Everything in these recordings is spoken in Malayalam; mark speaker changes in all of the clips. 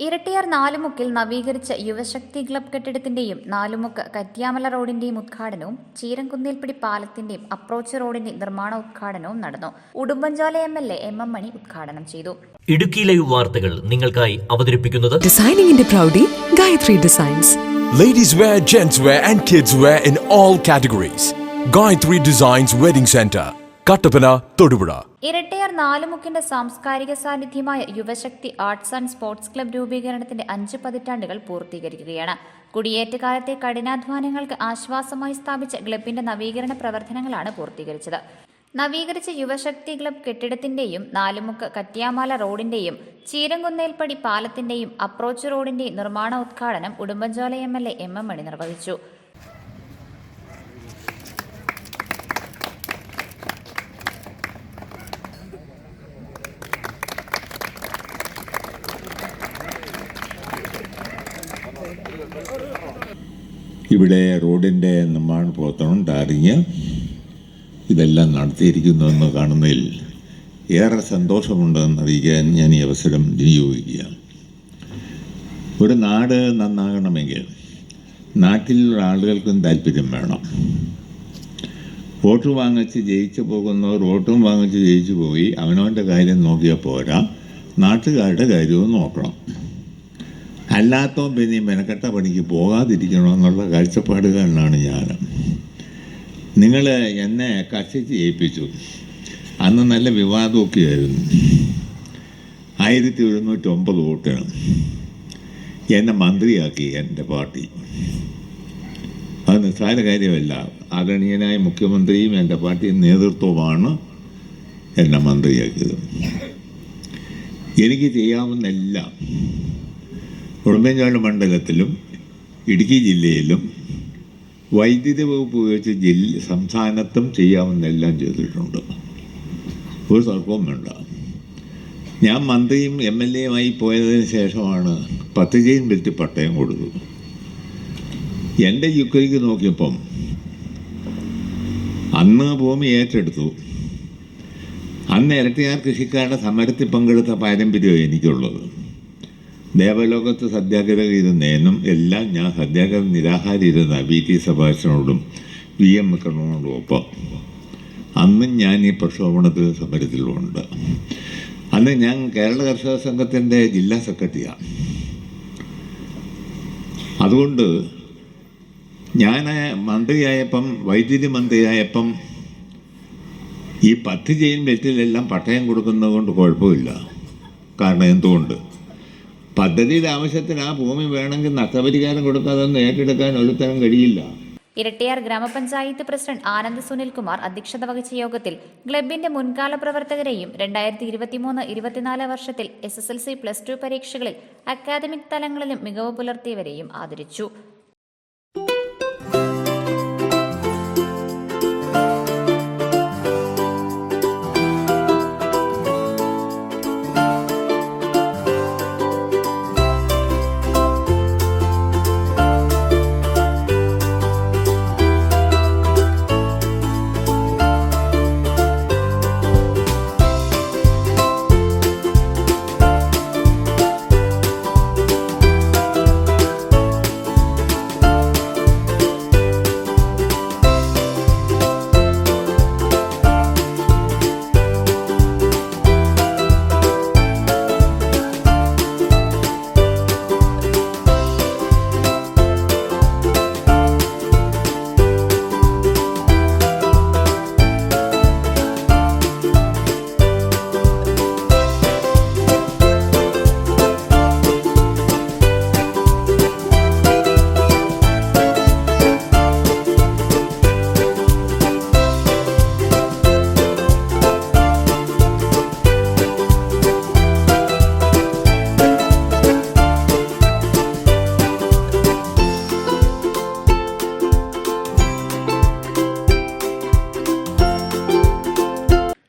Speaker 1: ഇരട്ടിയാർ നാലുമുക്കിൽ നവീകരിച്ച യുവശക്തി ക്ലബ് കെട്ടിടത്തിന്റെയും നാലുമുക്ക് കറ്റ്യാമല റോഡിന്റെയും ഉദ്ഘാടനവും ചീരംകുന്നേൽപ്പിടി പാലത്തിന്റെയും അപ്രോച്ച് റോഡിന്റെ നിർമ്മാണ ഉദ്ഘാടനവും നടന്നു. Udumbanchola M L A M M Mani ഉദ്ഘാടനം ചെയ്തു.
Speaker 2: ഇടുക്കി ലൈവ് വാർത്തകൾ നിങ്ങൾക്കായി അവതരിപ്പിക്കുന്നത്
Speaker 3: Designing പ്രൗഢി Gayathri designs. Ladies wear
Speaker 4: Ladies wear and kids wear in all categories Gayathri designs wedding Designs Wedding തൊടുപുഴ.
Speaker 1: ഇരട്ടയാർ നാലുമുക്കിന്റെ സാംസ്കാരിക സാന്നിധ്യമായ Yuvashakthi arts and sports club രൂപീകരണത്തിന്റെ അഞ്ച് പതിറ്റാണ്ടുകൾ പൂർത്തീകരിക്കുകയാണ്. കുടിയേറ്റ കാലത്തെ കഠിനാധ്വാനങ്ങൾക്ക് ആശ്വാസമായി സ്ഥാപിച്ച ക്ലബിന്റെ നവീകരണ പ്രവർത്തനങ്ങളാണ് പൂർത്തീകരിച്ചത്. നവീകരിച്ച യുവശക്തി ക്ലബ് കെട്ടിടത്തിന്റെയും നാലുമുക്ക് കറ്റ്യാമാല റോഡിന്റെയും ചീരങ്കുന്നേൽപ്പടി പാലത്തിന്റെയും അപ്രോച്ച് റോഡിന്റെയും നിർമ്മാണ ഉദ്ഘാടനം Udumbanchola M L A M M Mani നിർവഹിച്ചു.
Speaker 5: ഇവിടെ റോഡിന്റെ നിർമ്മാണ പ്രവർത്തനം ടാറിങ് ഇതെല്ലാം നടത്തിയിരിക്കുന്നുവെന്ന് കാണുന്നതിൽ ഏറെ സന്തോഷമുണ്ടെന്ന് അറിയിക്കാൻ ഞാൻ ഈ അവസരം വിനിയോഗിക്കുകയാണ്. ഒരു നാട് നന്നാകണമെങ്കിൽ നാട്ടിലുള്ള ആളുകൾക്കും താല്പര്യം വേണം. വോട്ട് വാങ്ങിച്ച് ജയിച്ചു പോകുന്നവർ വോട്ടും വാങ്ങിച്ച് ജയിച്ചു പോയി അവനവന്റെ കാര്യം നോക്കിയാൽ പോരാ. നാട്ടുകാരുടെ കാര്യവും നോക്കണം. അല്ലാത്തവൻ പിന്നെ മെനക്കെട്ട പണിക്ക് പോകാതിരിക്കണമെന്നുള്ള കാഴ്ചപ്പാടുകളിലാണ് ഞാൻ നിങ്ങൾ എന്നെ കഷിച്ച് ഏൽപ്പിച്ചു. അന്ന് നല്ല വിവാദമൊക്കെ ആയിരുന്നു ആയിരത്തി ഒരുന്നൂറ്റി ഒമ്പത് വോട്ടാണ് എന്നെ മന്ത്രിയാക്കി എന്റെ പാർട്ടി. അത് നിസ്സാര കാര്യമല്ല. ആദരണീയനായ മുഖ്യമന്ത്രിയും എന്റെ പാർട്ടി നേതൃത്വമാണ് എന്നെ മന്ത്രിയാക്കിയത്. എനിക്ക് ചെയ്യാവുന്നെല്ലാം ഉടുമ്പൻചോല മണ്ഡലത്തിലും ഇടുക്കി ജില്ലയിലും വൈദ്യുതി വകുപ്പ് ഉപയോഗിച്ച് ജില്ല സംസ്ഥാനത്തും ചെയ്യാവുന്നെല്ലാം ചെയ്തിട്ടുണ്ട്. ഒരു തർക്കവും വേണ്ട. ഞാൻ മന്ത്രിയും എം എൽ എയുമായി പോയതിന് ശേഷമാണ് പത്ത് ചെയിൻ വെച്ച് പട്ടയം കൊടുത്തു എന്റെ യുക്തിക്ക് നോക്കിയപ്പം അന്ന് ഭൂമി ഏറ്റെടുത്തു. അന്ന് ഇരട്ടിയാർ കൃഷിക്കാരുടെ സമരത്തിൽ പങ്കെടുത്ത പാരമ്പര്യമാണ് എനിക്കുള്ളത്. ദേവലോകത്ത് സത്യാഗ്രഹം ഇരുന്നേനും എല്ലാം ഞാൻ സത്യാഗ്രഹം നിരാഹാരം ഇരുന്ന ബി ടി സഭാഷനോടും വി എം വിക്രമനോടും ഒപ്പം. അന്നും ഞാൻ ഈ പ്രക്ഷോഭണത്തിൽ സമരത്തിലുമുണ്ട് അന്ന് ഞാൻ കേരള കർഷക സംഘത്തിന്റെ ജില്ലാ സെക്രട്ടറിയാണ്. അതുകൊണ്ട് ഞാൻ മന്ത്രിയായപ്പം വൈദ്യുതി മന്ത്രിയായപ്പം ഈ പത്ത് ചെയിൻ ബെറ്റിലെല്ലാം പട്ടയം കൊടുക്കുന്നത് കൊണ്ട് കുഴപ്പമില്ല. കാരണം എന്തുകൊണ്ട്? പദ്ധതിയുടെ ആവശ്യത്തിന് ആ ഭൂമി വേണമെങ്കിൽ നഷ്ടപരിഹാരം കൊടുക്കാതെ ഒന്നും ഏറ്റെടുക്കാൻ ഒരുത്തരം കഴിയില്ല.
Speaker 1: ഇരട്ടിയാർ ഗ്രാമപഞ്ചായത്ത് പ്രസിഡന്റ് ആനന്ദ് സുനിൽകുമാർ അധ്യക്ഷത വഹിച്ച യോഗത്തിൽ ക്ലബിന്റെ മുൻകാല പ്രവർത്തകരെയും രണ്ടായിരത്തി ഇരുപത്തിമൂന്ന് ഇരുപത്തിനാല് വർഷത്തിൽ S S L C plus two പരീക്ഷകളിൽ അക്കാദമിക് തലങ്ങളിലും മികവ് പുലർത്തിയവരെയും ആദരിച്ചു.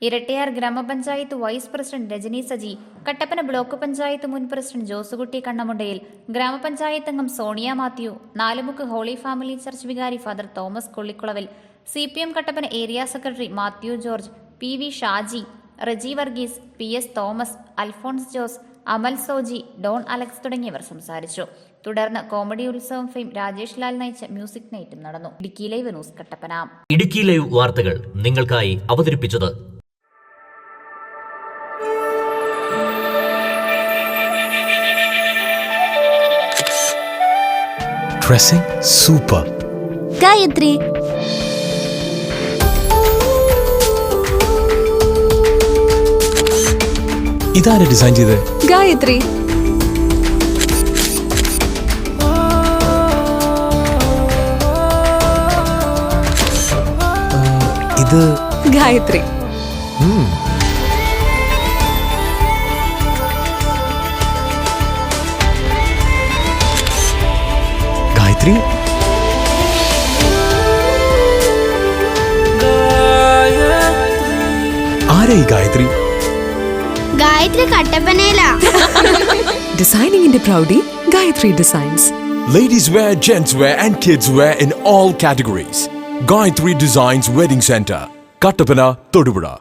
Speaker 1: ഇരട്ടിയാർ ഗ്രാമപഞ്ചായത്ത് vice president Rajani Saji Kattappana block panchayat മുൻ പ്രസിഡന്റ് ജോസുകുട്ടി കണ്ണമുണ്ടയിൽ ഗ്രാമപഞ്ചായത്ത് അംഗം Sonia Mathew Nalumukku Holy Family Church വികാരി Father Thomas Kollikulavil C P M Kattappana area secretary Mathew George P V Shaji Reji Varghese P S Thomas Alphonse Jose Amal Soji Don Alex തുടങ്ങിയവർ സംസാരിച്ചു. തുടർന്ന് കോമഡി ഉത്സവം ഫെയിം രാജേഷ് ലാൽ നയിച്ച മ്യൂസിക് നൈറ്റും നടന്നു. Idukki live news Kattappana.
Speaker 2: Idukki live വാർത്തകൾ നിങ്ങൾക്കായി അവതരിപ്പിച്ചത്
Speaker 4: Dressing സൂപ്പർ
Speaker 6: ഗായത്രി.
Speaker 4: ഇതാരെ ഡിസൈൻ ചെയ്തത്
Speaker 3: ഗായത്രി.
Speaker 4: ഇത്
Speaker 3: ഗായത്രി.
Speaker 4: ഗായത്രി ആരാ ഈ ഗായത്രി
Speaker 6: ഗായത്രി കട്ടപ്പനയിലാ
Speaker 3: ഡിസൈനിങ്ങിന്റെ പ്രൗഢി Gayathri designs
Speaker 4: Ladies wear, gents wear, and kids wear in all categories. Gayatri Designs Wedding Center, Kattapana, Todupura.